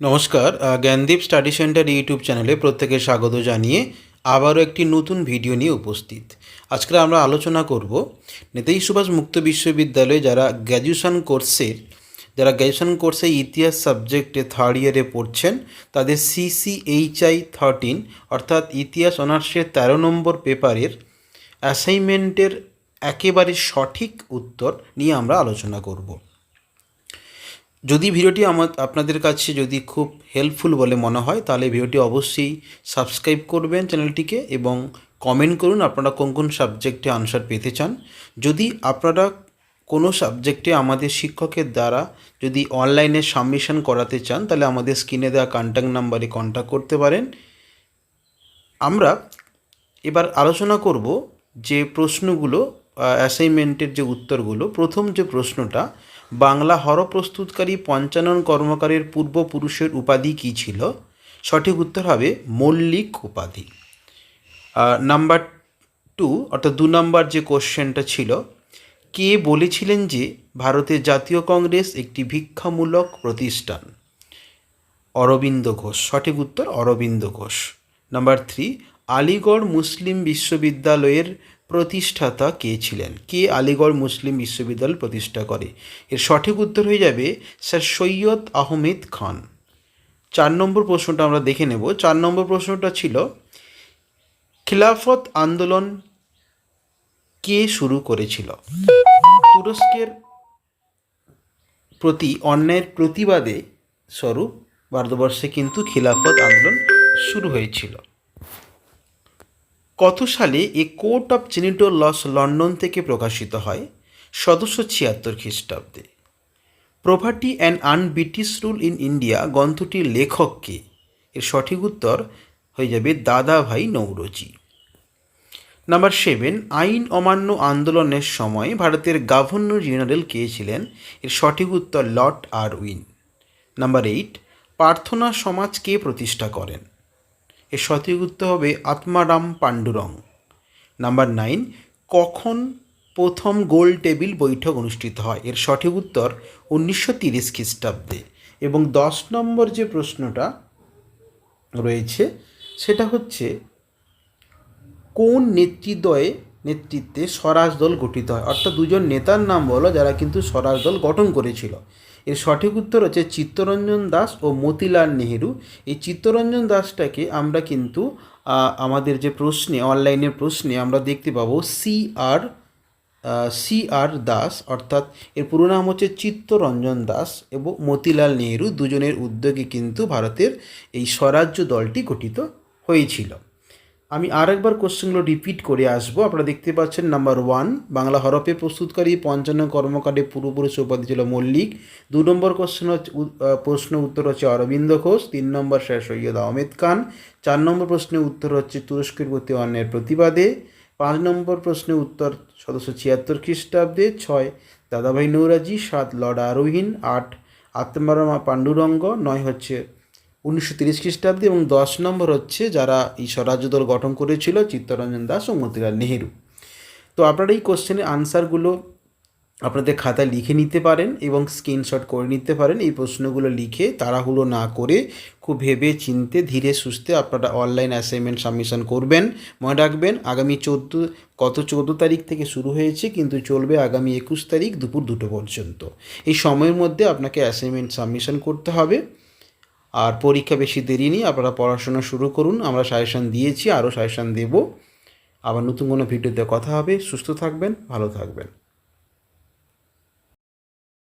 নমস্কার Gyandeep study centre YouTube চ্যানেলে প্রত্যেকে স্বাগত জানিয়ে আবারও একটি নতুন ভিডিও নিয়ে উপস্থিত। আজকে আমরা আলোচনা করব নেতাজি সুভাষ মুক্ত বিশ্ববিদ্যালয়ে যারা গ্র্যাজুয়েশন কোর্সের, যারা গ্র্যাজুয়েশন কোর্সে ইতিহাস সাবজেক্টে থার্ড ইয়ারে পড়ছেন, তাদের সিসিএইচআই থার্টিন অর্থাৎ ইতিহাস অনার্সের তেরো নম্বর পেপারের অ্যাসাইনমেন্টের একেবারে সঠিক উত্তর নিয়ে আমরা আলোচনা করব। যদি ভিডিওটি আমার আপনাদের কাছে যদি খুব হেল্পফুল বলে মনে হয়, তাহলে ভিডিওটি অবশ্যই সাবস্ক্রাইব করবেন চ্যানেলটিকে এবং কমেন্ট করুন আপনারা কোন কোন সাবজেক্টে আনসার পেতে চান। যদি আপনারা কোনো সাবজেক্টে আমাদের শিক্ষকের দ্বারা যদি অনলাইনে সাবমিশন করাতে চান, তাহলে আমাদের স্ক্রিনে দেওয়া কন্ট্যাক্ট নাম্বারে কন্ট্যাক্ট করতে পারেন। আমরা এবার আলোচনা করব যে প্রশ্নগুলো অ্যাসাইনমেন্টের যে উত্তরগুলো, প্রথম যে প্রশ্নটা, বাংলা হর প্রস্তুতকারী পঞ্চানন কর্মকারের পূর্বপুরুষের উপাধি কী ছিল? সঠিক উত্তর হবে মল্লিক উপাধি। নাম্বার টু অর্থাৎ দু নম্বর যে কোশ্চেনটা ছিল, কে বলেছিলেন যে ভারতের জাতীয় কংগ্রেস একটি ভিক্ষামূলক প্রতিষ্ঠান? অরবিন্দ ঘোষ। সঠিক উত্তর অরবিন্দ ঘোষ। নাম্বার থ্রি আলিগড় মুসলিম বিশ্ববিদ্যালয়ের প্রতিষ্ঠাতা কে ছিলেন? কে আলিগড় মুসলিম বিশ্ববিদ্যালয় প্রতিষ্ঠা করে? এর সঠিক উত্তর হয়ে যাবে স্যার সৈয়দ আহমেদ খান। চার নম্বর প্রশ্নটা আমরা দেখে নেব। চার নম্বর প্রশ্নটা ছিল, খিলাফত আন্দোলন কে শুরু করেছিল? তুরস্কের প্রতি অন্যায়ের প্রতিবাদে স্বরূপ ভারতবর্ষে কিন্তু খিলাফত আন্দোলন শুরু হয়েছিল। কত সালে a code of gentoo laws London থেকে প্রকাশিত হয় সতেরোশো ছিয়াত্তর খ্রিস্টাব্দে। Poverty and unbritish rule in India গ্রন্থটির লেখককে, এর সঠিক উত্তর হয়ে যাবে দাদাভাই নৌরজি। নাম্বার সেভেন, আইন অমান্য আন্দোলনের সময় ভারতের গভর্নর জেনারেল কে ছিলেন? এর সঠিক উত্তর Lord Irwin. Number eight, Prarthana Samaj কে প্রতিষ্ঠা করেন? এর সঠিক উত্তর হবে আত্মারাম পাণ্ডুরং। নাম্বার নাইন কখন প্রথম গোল টেবিল বৈঠক অনুষ্ঠিত হয়? এর সঠিক উত্তর উনিশশো তিরিশ খ্রিস্টাব্দে। এবং দশ নম্বর যে প্রশ্নটা রয়েছে, সেটা হচ্ছে, কোন নেতৃদ্বয়ে নেতৃত্বে স্বরাজ দল গঠিত হয়? অর্থাৎ দুজন নেতার নাম বলো যারা কিন্তু স্বরাজ দল গঠন করেছিল। এর সঠিক উত্তর হচ্ছে চিত্তরঞ্জন দাস ও মতিলাল নেহেরু। এই চিত্তরঞ্জন দাসটাকে আমরা কিন্তু আমাদের যে প্রশ্নে, অনলাইনের প্রশ্নে আমরা দেখতে পাবো C R C R Das. অর্থাৎ এর পুরো নাম হচ্ছে চিত্তরঞ্জন দাস এবং মতিলাল নেহেরু। দুজনের উদ্যোগে কিন্তু ভারতের এই স্বরাজ্য দলটি গঠিত হয়েছিল। আমি আর একবার কোশ্চেনগুলো রিপিট করে আসব। আপনারা দেখতে পাচ্ছেন নাম্বার ওয়ান বাংলা হরফে প্রস্তুতকারী পঞ্চান্ন কর্মকাণ্ডে পূর্বপুরুষ উপাধি ছিল মল্লিক। দু নম্বর কোশ্চেন হচ্ছে প্রশ্ন উত্তর হচ্ছে অরবিন্দ ঘোষ। তিন নম্বর শেষ সৈয়দ আহমেদ খান। চার নম্বর প্রশ্নের উত্তর হচ্ছে তুরস্কের প্রতি অন্যায়ের প্রতিবাদে। পাঁচ নম্বর প্রশ্নের উত্তর সতেরোশো ছিয়াত্তর খ্রিস্টাব্দে। ছয়, দাদাভাই নৌরাজি। সাত, লর্ড আরোহীন। আট, আত্মারামা পাণ্ডুরঙ্গ। নয় হচ্ছে উনিশশো তিরিশ খ্রিস্টাব্দে এবং দশ নম্বর হচ্ছে যারা এই স্বরাজ্য দল গঠন করেছিল চিত্তরঞ্জন দাস ও মতিলাল নেহেরু। তো আপনারা এই কোশ্চেনের আনসারগুলো আপনাদের খাতায় লিখে নিতে পারেন এবং স্ক্রিনশট করে নিতে পারেন। এই প্রশ্নগুলো লিখে তাড়াহুড়ো না করে খুব ভেবে চিনতে, ধীরে সুস্থে আপনারা অনলাইন অ্যাসাইনমেন্ট সাবমিশন করবেন, মনে রাখবেন আগামী চোদ্দ, গত চোদ্দ তারিখ থেকে শুরু হয়েছে কিন্তু চলবে আগামী একুশ তারিখ দুপুর দুটো পর্যন্ত। এই সময়ের মধ্যে আপনাকে অ্যাসাইনমেন্ট সাবমিশন করতে হবে। আর পরীক্ষা বেশি দেরি নেই, আপনারা পড়াশোনা শুরু করুন, আমরা সাজেশান দিয়েছি, আরও সাজেশান দেব। আবার নতুন কোনো ভিডিওতে কথা হবে, সুস্থ থাকবেন, ভালো থাকবেন।